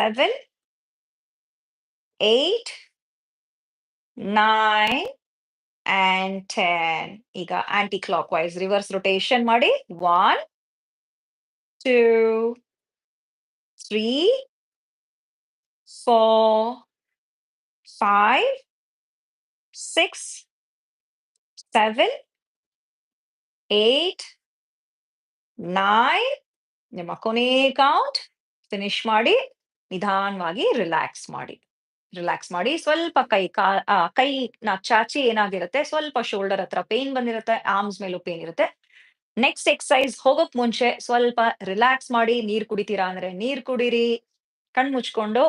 seven eight nine and ten ಈಗ anticlockwise reverse rotation ಮಾಡಿ. One two three four, five, six, seven, eight, nine. ನಿಮ್ಮ ಕೊನೆ ಕೌಂಟ್ ಫಿನಿಶ್ ಮಾಡಿ. ನಿಧಾನವಾಗಿ relax ಮಾಡಿ. ರಿಲ್ಯಾಕ್ಸ್ ಮಾಡಿ ಸ್ವಲ್ಪ ಕೈ ಕಾ ಕೈ ನಾ ಚಾಚಿ ಏನಾಗಿರುತ್ತೆ? ಸ್ವಲ್ಪ ಶೋಲ್ಡರ್ ಹತ್ರ ಪೇನ್ ಬಂದಿರುತ್ತೆ ಆರ್ಮ್ಸ್ ಮೇಲೂ ಪೇನ್ ಇರುತ್ತೆ. ನೆಕ್ಸ್ಟ್ ಎಕ್ಸಸೈಸ್ ಹೋಗೋಕ್ ಮುಂಚೆ ಸ್ವಲ್ಪ ರಿಲ್ಯಾಕ್ಸ್ ಮಾಡಿ ನೀರ್ ಕುಡಿತೀರಾ ಅಂದ್ರೆ ನೀರ್ ಕುಡೀರಿ ಕಣ್ ಮುಚ್ಕೊಂಡು.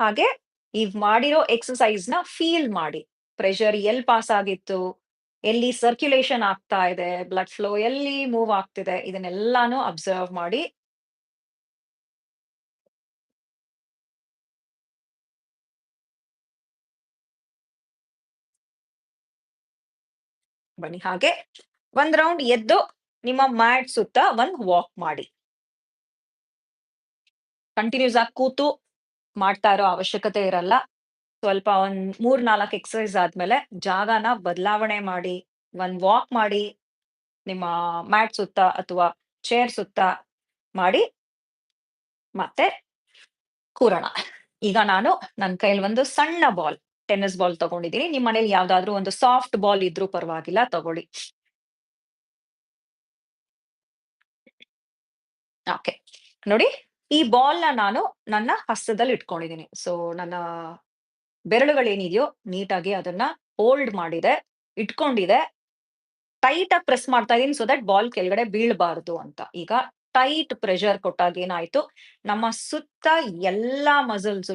ಹಾಗೆ ಈ ಮಾಡಿರೋ ಎಕ್ಸಸೈಸ್ನ ಫೀಲ್ ಮಾಡಿ. ಪ್ರೆಷರ್ ಎಲ್ ಪಾಸ್ ಆಗಿತ್ತು, ಎಲ್ಲಿ ಸರ್ಕ್ಯುಲೇಷನ್ ಆಗ್ತಾ ಇದೆ ಬ್ಲಡ್ ಫ್ಲೋ ಎಲ್ಲಿ ಮೂವ್ ಆಗ್ತಿದೆ, ಇದನ್ನೆಲ್ಲಾನು ಅಬ್ಸರ್ವ್ ಮಾಡಿ. ಬನ್ನಿ. ಹಾಗೆ ಒಂದ್ ರೌಂಡ್ ಎದ್ದು ನಿಮ್ಮ ಮ್ಯಾಟ್ ಸುತ್ತ ಒಂದ್ ವಾಕ್ ಮಾಡಿ. ಕಂಟಿನ್ಯೂಸ್ ಆಗಿ ಕೂತು ಮಾಡ್ತಾ ಇರೋ ಅವಶ್ಯಕತೆ ಇರಲ್ಲ. ಸ್ವಲ್ಪ ಒಂದ್ ಮೂರ್ ನಾಲ್ಕು ಎಕ್ಸಸೈಸ್ ಆದ್ಮೇಲೆ ಜಾಗನ ಬದಲಾವಣೆ ಮಾಡಿ, ಒಂದ್ ವಾಕ್ ಮಾಡಿ, ನಿಮ್ಮ ಮ್ಯಾಟ್ ಸುತ್ತ ಅಥವಾ ಚೇರ್ ಸುತ್ತ ಮಾಡಿ ಮತ್ತೆ ಕೂರೋಣ. ಈಗ ನಾನು ನನ್ನ ಕೈಯಲ್ಲಿ ಒಂದು ಸಣ್ಣ ಬಾಲ್ ಟೆನ್ನಿಸ್ ಬಾಲ್ ತಗೊಂಡಿದ್ದೀನಿ ನಿಮ್ಮ ಮನೇಲಿ ಯಾವ್ದಾದ್ರು ಒಂದು ಸಾಫ್ಟ್ ಬಾಲ್ ಇದ್ರೂ ಪರವಾಗಿಲ್ಲ, ತಗೊಳ್ಳಿ. ಓಕೆ ನೋಡಿ, ಈ ಬಾಲ್ನ ನಾನು ನನ್ನ ಹಸ್ತದಲ್ಲಿ ಇಟ್ಕೊಂಡಿದ್ದೀನಿ ಸೊ ನನ್ನ ಬೆರಳುಗಳೇನಿದೆಯೋ ನೀಟಾಗಿ ಅದನ್ನ ಹೋಲ್ಡ್ ಮಾಡಿದೆ, ಇಟ್ಕೊಂಡಿದೆ. ಟೈಟ್ ಆಗಿ ಪ್ರೆಸ್ ಮಾಡ್ತಾ ಇದೀನಿ ಸೊ ದಟ್ ಬಾಲ್ ಕೆಳಗಡೆ ಬೀಳಬಾರದು ಅಂತ. ಈಗ ಟೈಟ್ ಪ್ರೆಷರ್ ಕೊಟ್ಟಾಗ ಏನಾಯ್ತು? ನಮ್ಮ ಸುತ್ತ ಎಲ್ಲಾ ಮಸಲ್ಸ್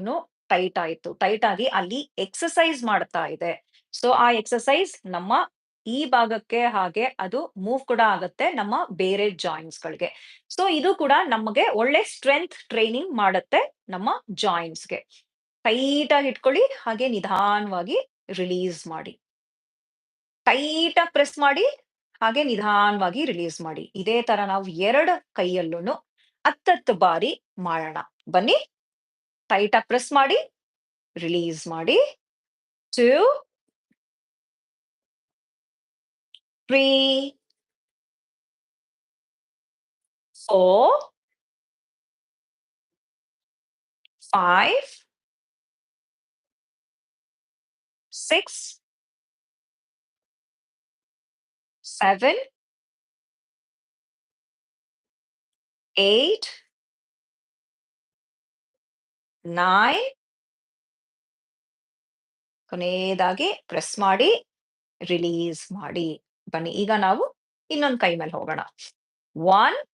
ಟೈಟ್ ಆಯ್ತು. ಟೈಟ್ ಆಗಿ ಅಲ್ಲಿ ಎಕ್ಸಸೈಸ್ ಮಾಡ್ತಾ ಇದೆ. ಸೊ ಆ ಎಕ್ಸಸೈಸ್ ನಮ್ಮ ಈ ಭಾಗಕ್ಕೆ ಹಾಗೆ ಅದು ಮೂವ್ ಕೂಡ ಆಗತ್ತೆ ನಮ್ಮ ಬೇರೆ ಜಾಯಿಂಟ್ಸ್ ಗಳಿಗೆ. ಸೊ ಇದು ಕೂಡ ನಮಗೆ ಒಳ್ಳೆ ಸ್ಟ್ರೆಂತ್ ಟ್ರೈನಿಂಗ್ ಮಾಡತ್ತೆ ನಮ್ಮ ಜಾಯಿಂಟ್ಸ್ಗೆ ಟೈಟ್ ಆಗಿ ಇಟ್ಕೊಳ್ಳಿ, ಹಾಗೆ ನಿಧಾನವಾಗಿ ರಿಲೀಸ್ ಮಾಡಿ. ಟೈಟ್ ಆಗಿ ಪ್ರೆಸ್ ಮಾಡಿ, ಹಾಗೆ ನಿಧಾನವಾಗಿ ರಿಲೀಸ್ ಮಾಡಿ. ಇದೇ ತರ ನಾವು ಎರಡು ಕೈಯಲ್ಲೂ ಹತ್ತತ್ತು ಬಾರಿ ಮಾಡೋಣ. ಬನ್ನಿ. ಟೈಟ್ ಆಗಿ ಪ್ರೆಸ್ ಮಾಡಿ ರಿಲೀಸ್ ಮಾಡಿ two three four five six seven, eight, nine. ಕೊನೆಯದಾಗಿ ಪ್ರೆಸ್ ಮಾಡಿ ರಿಲೀಸ್ ಮಾಡಿ. ಬನ್ನಿ ಈಗ ನಾವು ಇನ್ನೊಂದು ಕೈ ಮೇಲೆ ಹೋಗೋಣ. One.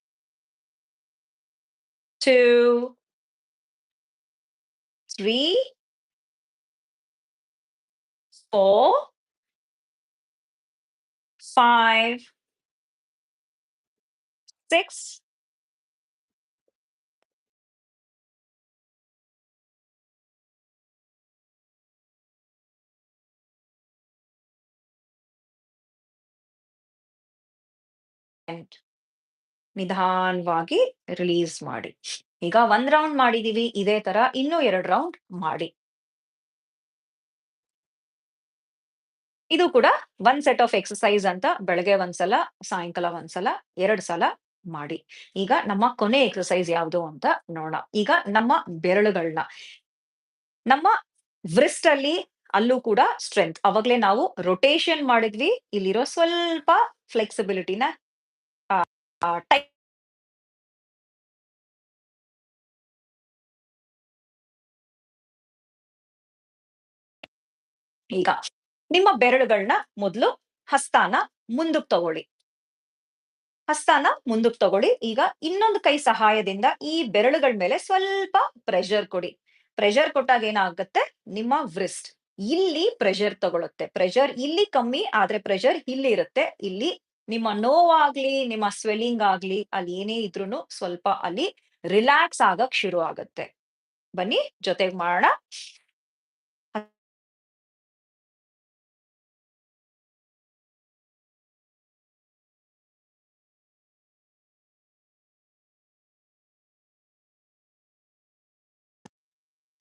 Two. Three. Four. Five. six, and ನಿಧಾನವಾಗಿ ರಿಲೀಸ್ ಮಾಡಿ. ಈಗ ಒಂದ್ ರೌಂಡ್ ಮಾಡಿದೀವಿ, ಇದೇ ತರ ಇನ್ನೂ ಎರಡು ರೌಂಡ್ ಮಾಡಿ. ಇದು ಕೂಡ ಒಂದ್ ಸೆಟ್ ಆಫ್ ಎಕ್ಸಸೈಸ್ ಅಂತ ಬೆಳಗ್ಗೆ ಒಂದ್ಸಲ, ಸಾಯಂಕಾಲ ಒಂದ್ಸಲ, ಎರಡ್ ಸಲ ಮಾಡಿ. ಈಗ ನಮ್ಮ ಕೊನೆ ಎಕ್ಸಸೈಸ್ ಯಾವುದು ಅಂತ ನೋಡೋಣ. ಈಗ ನಮ್ಮ ಬೆರಳುಗಳನ್ನ ನಮ್ಮ ವ್ರಿಸ್ಟ್ ಅಲ್ಲಿ ಅಲ್ಲೂ ಕೂಡ ಸ್ಟ್ರೆಂತ್ ಅವಾಗ್ಲೇ ನಾವು ರೊಟೇಷನ್ ಮಾಡಿದ್ವಿ, ಇಲ್ಲಿರೋ ಸ್ವಲ್ಪ ಫ್ಲೆಕ್ಸಿಬಿಲಿಟಿನ ಟೈಪ್ ಈಗ ನಿಮ್ಮ ಬೆರಳುಗಳನ್ನ ಮೊದಲು ಹಸ್ತಾನ ಮುಂದಕ್ಕೆ ತಗೊಳ್ಳಿ. ಹಸ್ತಾನ ಮುಂದಕ್ಕೆ ತಗೊಳ್ಳಿ. ಈಗ ಇನ್ನೊಂದು ಕೈ ಸಹಾಯದಿಂದ ಈ ಬೆರಳುಗಳ ಮೇಲೆ ಸ್ವಲ್ಪ ಪ್ರೆಷರ್ ಕೊಡಿ. ಪ್ರೆಷರ್ ಕೊಟ್ಟಾಗ ಏನಾಗುತ್ತೆ? ನಿಮ್ಮ ವ್ರಿಸ್ಟ್ ಇಲ್ಲಿ ಪ್ರೆಷರ್ ತಗೊಳುತ್ತೆ. ಪ್ರೆಷರ್ ಇಲ್ಲಿ ಕಮ್ಮಿ, ಆದ್ರೆ ಪ್ರೆಷರ್ ಇಲ್ಲಿ ಇರುತ್ತೆ. ಇಲ್ಲಿ ನಿಮ್ಮ ನೋವಾಗ್ಲಿ ನಿಮ್ಮ ಸ್ವೆಲ್ಲಿಂಗ್ ಆಗ್ಲಿ ಅಲ್ಲಿ ಏನೇ ಇದ್ರೂನು ಸ್ವಲ್ಪ ಅಲ್ಲಿ ರಿಲ್ಯಾಕ್ಸ್ ಆಗಕ್ ಶುರು ಆಗತ್ತೆ. ಬನ್ನಿ ಜೊತೆಗೆ ಮಾಡೋಣ.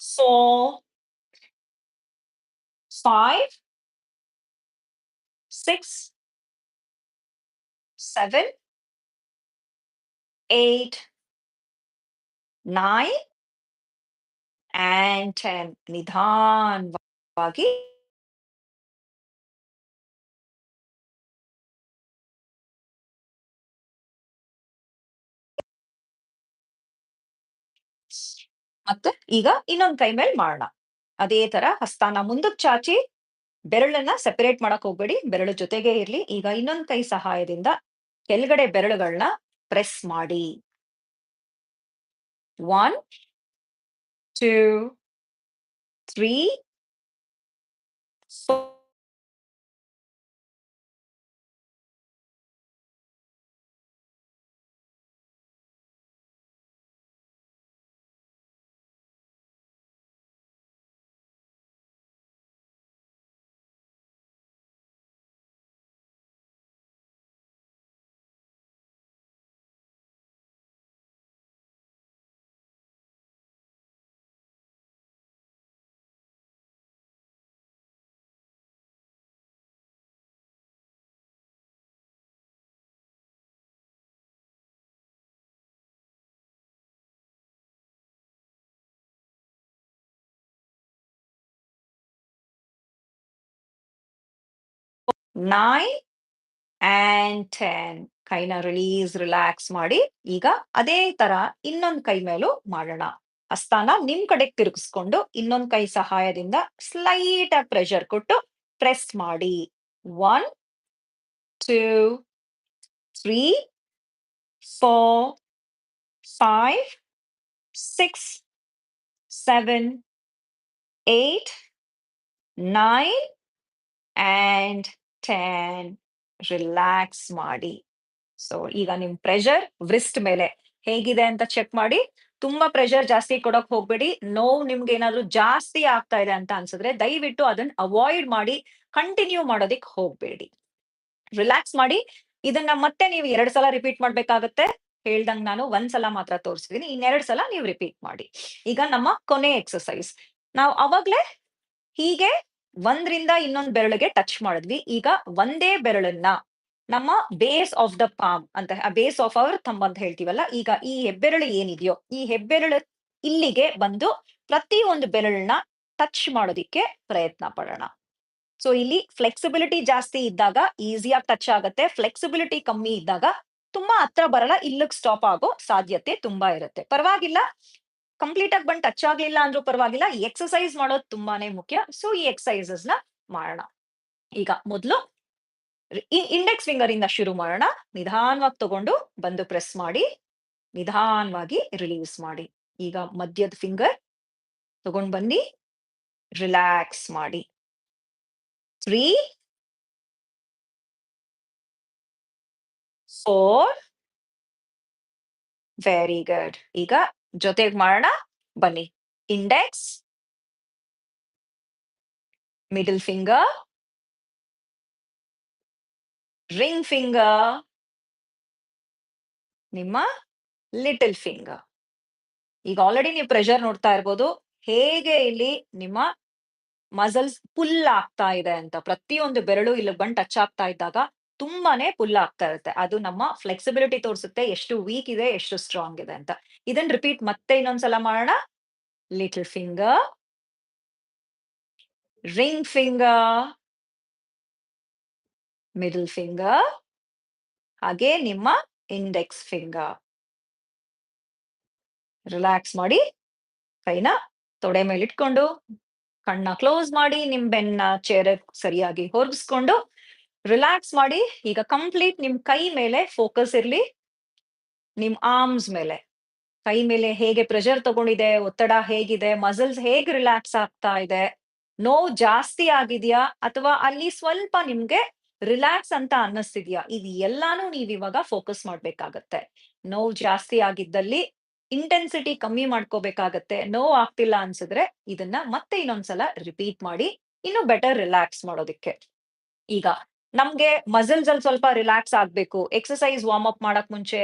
Four, five, six, seven, eight, nine, and 10 ನಿಧಾನವಾಗಿ ಮತ್ತೆ ಈಗ ಇನ್ನೊಂದ್ ಕೈ ಮೇಲ್ ಮಾಡೋಣ. ಅದೇ ತರ ಹಸ್ತಾನ ಮುಂದಕ್ ಚಾಚಿ ಬೆರಳನ್ನ ಸೆಪರೇಟ್ ಮಾಡಕ್ ಹೋಗ್ಬೇಡಿ. ಬೆರಳು ಜೊತೆಗೆ ಇರ್ಲಿ. ಈಗ ಇನ್ನೊಂದ್ ಕೈ ಸಹಾಯದಿಂದ ಕೆಳಗಡೆ ಬೆರಳುಗಳನ್ನ ಪ್ರೆಸ್ ಮಾಡಿ. 1 2 3 4 9 ಆಂಡ್ 10 ಕೈನ ರಿಲೀಸ್, ರಿಲ್ಯಾಕ್ಸ್ ಮಾಡಿ. ಈಗ ಅದೇ ತರ ಇನ್ನೊಂದು ಕೈ ಮೇಲೂ ಮಾಡೋಣ. ಹಸ್ತಾನ ನಿಮ್ಮ ಕಡೆಗೆ ತಿರುಗಿಸ್ಕೊಂಡು ಇನ್ನೊಂದು ಕೈ ಸಹಾಯದಿಂದ ಸ್ಲೈಟ್ ಆಗಿ ಪ್ರೆಷರ್ ಕೊಟ್ಟು ಪ್ರೆಸ್ ಮಾಡಿ. 1 2 3 4 5 6 7 8 9 ಆಂಡ್ 10 ರಿಲ್ಯಾಕ್ಸ್ ಮಾಡಿ. ಸೊ ಈಗ ನಿಮ್ ಪ್ರೆಷರ್ ವ್ರಿಸ್ಟ್ ಮೇಲೆ ಹೇಗಿದೆ ಅಂತ ಚೆಕ್ ಮಾಡಿ. ತುಂಬಾ ಪ್ರೆಷರ್ ಜಾಸ್ತಿ ಕೊಡಕ್ ಹೋಗ್ಬೇಡಿ. ನೋವು ನಿಮ್ಗೆ ಏನಾದ್ರು ಜಾಸ್ತಿ ಆಗ್ತಾ ಇದೆ ಅಂತ ಅನ್ಸಿದ್ರೆ ದಯವಿಟ್ಟು ಅದನ್ನ ಅವಾಯ್ಡ್ ಮಾಡಿ ಕಂಟಿನ್ಯೂ ಮಾಡೋದಿಕ್ ಹೋಗ್ಬೇಡಿ. ರಿಲ್ಯಾಕ್ಸ್ ಮಾಡಿ. ಇದನ್ನ ಮತ್ತೆ ನೀವು ಎರಡ್ ಸಲ ರಿಪೀಟ್ ಮಾಡ್ಬೇಕಾಗತ್ತೆ. ಹೇಳ್ದಂಗ್ ನಾನು ಒಂದ್ ಸಲ ಮಾತ್ರ ತೋರಿಸಿದೀನಿ. ಇನ್ನೆರಡ್ ಸಲ ನೀವು ರಿಪೀಟ್ ಮಾಡಿ. ಈಗ ನಮ್ಮ ಕೊನೆ ಎಕ್ಸಸೈಸ್ ನಾವು ಅವಾಗ್ಲೇ ಹೀಗೆ ಒಂದ್ರಿಂದ ಇನ್ನೊಂದ್ ಬೆರಳಿಗೆ ಟಚ್ ಮಾಡಿದ್ವಿ. ಈಗ ಒಂದೇ ಬೆರಳನ್ನ ನಮ್ಮ ಬೇಸ್ ಆಫ್ ದ ಪಾಮ್ ಅಂತ ಬೇಸ್ ಆಫ್ ಅವರ್ ತಂಬ ಅಂತ ಹೇಳ್ತೀವಲ್ಲ. ಈಗ ಈ ಹೆಬ್ಬೆರಳು ಏನಿದೆಯೋ, ಈ ಹೆಬ್ಬೆರಳು ಇಲ್ಲಿಗೆ ಬಂದು ಪ್ರತಿ ಒಂದು ಬೆರಳನ್ನ ಟಚ್ ಮಾಡೋದಿಕ್ಕೆ ಪ್ರಯತ್ನ ಪಡೋಣ. ಸೊ ಇಲ್ಲಿ ಫ್ಲೆಕ್ಸಿಬಿಲಿಟಿ ಜಾಸ್ತಿ ಇದ್ದಾಗ ಈಸಿಯಾಗಿ ಟಚ್ ಆಗುತ್ತೆ ಫ್ಲೆಕ್ಸಿಬಿಲಿಟಿ ಕಮ್ಮಿ ಇದ್ದಾಗ ತುಂಬಾ ಹತ್ರ ಬರಲ್ಲ. ಇಲ್ಲಿಗೆ ಸ್ಟಾಪ್ ಆಗೋ ಸಾಧ್ಯತೆ ತುಂಬಾ ಇರುತ್ತೆ. ಪರವಾಗಿಲ್ಲ. ಕಂಪ್ಲೀಟ್ ಆಗಿ ಬಂದು ಟಚ್ ಆಗ್ಲಿಲ್ಲ ಅಂದ್ರೂ ಪರವಾಗಿಲ್ಲ. ಈ ಎಕ್ಸರ್ಸೈಜ್ ಮಾಡೋದು ತುಂಬಾನೇ ಮುಖ್ಯ. ಸೊ ಈ ಎಕ್ಸರ್ಸೈಜಸ್‌ನ ಮಾಡೋಣ. ಈಗ ಮೊದಲು ಇಂಡೆಕ್ಸ್ ಫಿಂಗರ್ ಇಂದ ಶುರು ಮಾಡೋಣ. ನಿಧಾನವಾಗಿ ತಗೊಂಡು ಬಂದು ಪ್ರೆಸ್ ಮಾಡಿ. ನಿಧಾನವಾಗಿ ರಿಲೀಸ್ ಮಾಡಿ. ಈಗ ಮಧ್ಯದ ಫಿಂಗರ್ ತಗೊಂಡು ಬನ್ನಿ. ರಿಲ್ಯಾಕ್ಸ್ ಮಾಡಿ. 3 4 ವೆರಿ ಗುಡ್. ಈಗ ಜೊತೆಗ್ ಮಾಡೋಣ. ಬನ್ನಿ. Index middle finger ring finger ನಿಮ್ಮ ಲಿಟಲ್ ಫಿಂಗರ್. ಈಗ ಆಲ್ರೆಡಿ ನೀವು ಪ್ರೆಷರ್ ನೋಡ್ತಾ ಇರ್ಬೋದು. ಹೇಗೆ ಇಲ್ಲಿ ನಿಮ್ಮ ಮಸಲ್ಸ್ ಪುಲ್ ಆಗ್ತಾ ಇದೆ ಅಂತ. ಪ್ರತಿಯೊಂದು ಬೆರಳು ಇಲ್ಲಿ ಬಂದು ಟಚ್ ಆಗ್ತಾ ಇದ್ದಾಗ ತುಂಬಾನೇ ಪುಲ್ ಆಗ್ತಾ ಇರುತ್ತೆ. ಅದು ನಮ್ಮ ಫ್ಲೆಕ್ಸಿಬಿಲಿಟಿ ತೋರಿಸುತ್ತೆ. ಎಷ್ಟು ವೀಕ್ ಇದೆ, ಎಷ್ಟು ಸ್ಟ್ರಾಂಗ್ ಇದೆ ಅಂತ. ಇದನ್ನ ರಿಪೀಟ್ ಮತ್ತೆ ಇನ್ನೊಂದ್ಸಲ ಮಾಡೋಣ. Little finger ring finger middle finger ಹಾಗೆ ನಿಮ್ಮ ಇಂಡೆಕ್ಸ್ ಫಿಂಗರ್. ರಿಲ್ಯಾಕ್ಸ್ ಮಾಡಿ. ಕೈನ ತೊಡೆ ಮೇಲೆ ಇಟ್ಕೊಂಡು ಕಣ್ಣ ಕ್ಲೋಸ್ ಮಾಡಿ. ನಿಮ್ ಬೆನ್ನ ಚೇರ್ ಸರಿಯಾಗಿ ಹೊರಗಿಸ್ಕೊಂಡು ರಿಲ್ಯಾಕ್ಸ್ ಮಾಡಿ. ಈಗ ಕಂಪ್ಲೀಟ್ ನಿಮ್ ಕೈ ಮೇಲೆ ಫೋಕಸ್ ಇರ್ಲಿ. ನಿಮ್ ಆರ್ಮ್ಸ್ ಮೇಲೆ. ಕೈ ಮೇಲೆ ಹೇಗೆ ಪ್ರೆಷರ್ ತಗೊಂಡಿದೆ, ಒತ್ತಡ ಹೇಗಿದೆ, ಮಸಲ್ಸ್ ಹೇಗೆ ರಿಲ್ಯಾಕ್ಸ್ ಆಗ್ತಾ ಇದೆ, ನೋವು ಜಾಸ್ತಿ ಆಗಿದೆಯಾ ಅಥವಾ ಅಲ್ಲಿ ಸ್ವಲ್ಪ ನಿಮ್ಗೆ ರಿಲ್ಯಾಕ್ಸ್ ಅಂತ ಅನ್ನಿಸ್ತಿದ್ಯಾ? ಇದು ಎಲ್ಲಾನು ನೀವ್ ಇವಾಗ ಫೋಕಸ್ ಮಾಡ್ಬೇಕಾಗತ್ತೆ. ನೋವು ಜಾಸ್ತಿ ಆಗಿದ್ದಲ್ಲಿ ಇಂಟೆನ್ಸಿಟಿ ಕಮ್ಮಿ ಮಾಡ್ಕೋಬೇಕಾಗತ್ತೆ. ನೋವು ಆಗ್ತಿಲ್ಲ ಅನ್ಸಿದ್ರೆ ಇದನ್ನ ಮತ್ತೆ ಇನ್ನೊಂದ್ಸಲ ರಿಪೀಟ್ ಮಾಡಿ. ಇನ್ನು ಬೆಟರ್ ರಿಲ್ಯಾಕ್ಸ್ ಮಾಡೋದಿಕ್ಕೆ. ಈಗ ನಮ್ಗೆ ಮಸಲ್ಸ್ ಅಲ್ಲಿ ಸ್ವಲ್ಪ ರಿಲ್ಯಾಕ್ಸ್ ಆಗ್ಬೇಕು. ಎಕ್ಸಸೈಸ್ ವಾರ್ಮ್ ಅಪ್ ಮಾಡಕ್ ಮುಂಚೆ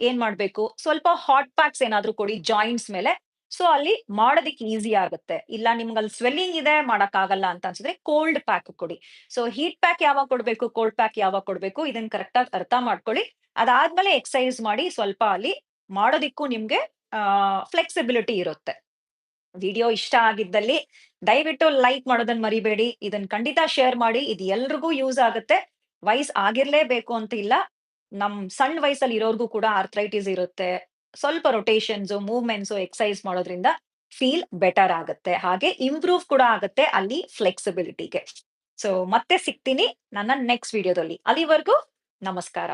ಏನ್ ಮಾಡ್ಬೇಕು? ಸ್ವಲ್ಪ ಹಾಟ್ ಪ್ಯಾಕ್ಸ್ ಏನಾದ್ರೂ ಕೊಡಿ ಜಾಯಿಂಟ್ಸ್ ಮೇಲೆ. ಸೊ ಅಲ್ಲಿ ಮಾಡೋದಿಕ್ಕೆ ಈಸಿ ಆಗುತ್ತೆ. ಇಲ್ಲ ನಿಮ್ಗೆ ಅಲ್ಲಿ ಸ್ವೆಲ್ಲಿಂಗ್ ಇದೆ ಮಾಡಕ್ ಆಗಲ್ಲ ಅಂತ ಅನ್ಸಿದ್ರೆ ಕೋಲ್ಡ್ ಪ್ಯಾಕ್ ಕೊಡಿ. ಸೊ ಹೀಟ್ ಪ್ಯಾಕ್ ಯಾವಾಗ ಕೊಡ್ಬೇಕು, ಕೋಲ್ಡ್ ಪ್ಯಾಕ್ ಯಾವಾಗ ಕೊಡ್ಬೇಕು ಇದನ್ನ ಕರೆಕ್ಟ್ ಆಗಿ ಅರ್ಥ ಮಾಡ್ಕೊಳ್ಳಿ. ಅದಾದ್ಮೇಲೆ ಎಕ್ಸಸೈಸ್ ಮಾಡಿ ಸ್ವಲ್ಪ ಅಲ್ಲಿ ಮಾಡೋದಿಕ್ಕೂ ನಿಮ್ಗೆ ಫ್ಲೆಕ್ಸಿಬಿಲಿಟಿ ಇರುತ್ತೆ. ವಿಡಿಯೋ ಇಷ್ಟ ಆಗಿದ್ದಲ್ಲಿ ದಯವಿಟ್ಟು ಲೈಕ್ ಮಾಡೋದನ್ನ ಮರಿಬೇಡಿ. ಇದನ್ನ ಖಂಡಿತ ಶೇರ್ ಮಾಡಿ. ಇದು ಎಲ್ರಿಗೂ ಯೂಸ್ ಆಗುತ್ತೆ. ವಯಸ್ ಆಗಿರ್ಲೇಬೇಕು ಅಂತ ಇಲ್ಲ. ನಮ್ ಸಣ್ಣ ವಯಸ್ಸಲ್ಲಿ ಇರೋರ್ಗೂ ಕೂಡ ಆರ್ಥ್ರೈಟಿಸ್ ಇರುತ್ತೆ. ಸ್ವಲ್ಪ ರೊಟೇಷನ್ಸ್, ಮೂವ್‌ಮೆಂಟ್ಸ್, ಎಕ್ಸೈಸ್ ಮಾಡೋದ್ರಿಂದ ಫೀಲ್ ಬೆಟರ್ ಆಗುತ್ತೆ. ಹಾಗೆ ಇಂಪ್ರೂವ್ ಕೂಡ ಆಗುತ್ತೆ ಅಲ್ಲಿ ಫ್ಲೆಕ್ಸಿಬಿಲಿಟಿಗೆ. ಸೊ ಮತ್ತೆ ಸಿಗ್ತೀನಿ ನನ್ನ ನೆಕ್ಸ್ಟ್ ವಿಡಿಯೋದಲ್ಲಿ. ಅಲ್ಲಿವರೆಗೂ ನಮಸ್ಕಾರ.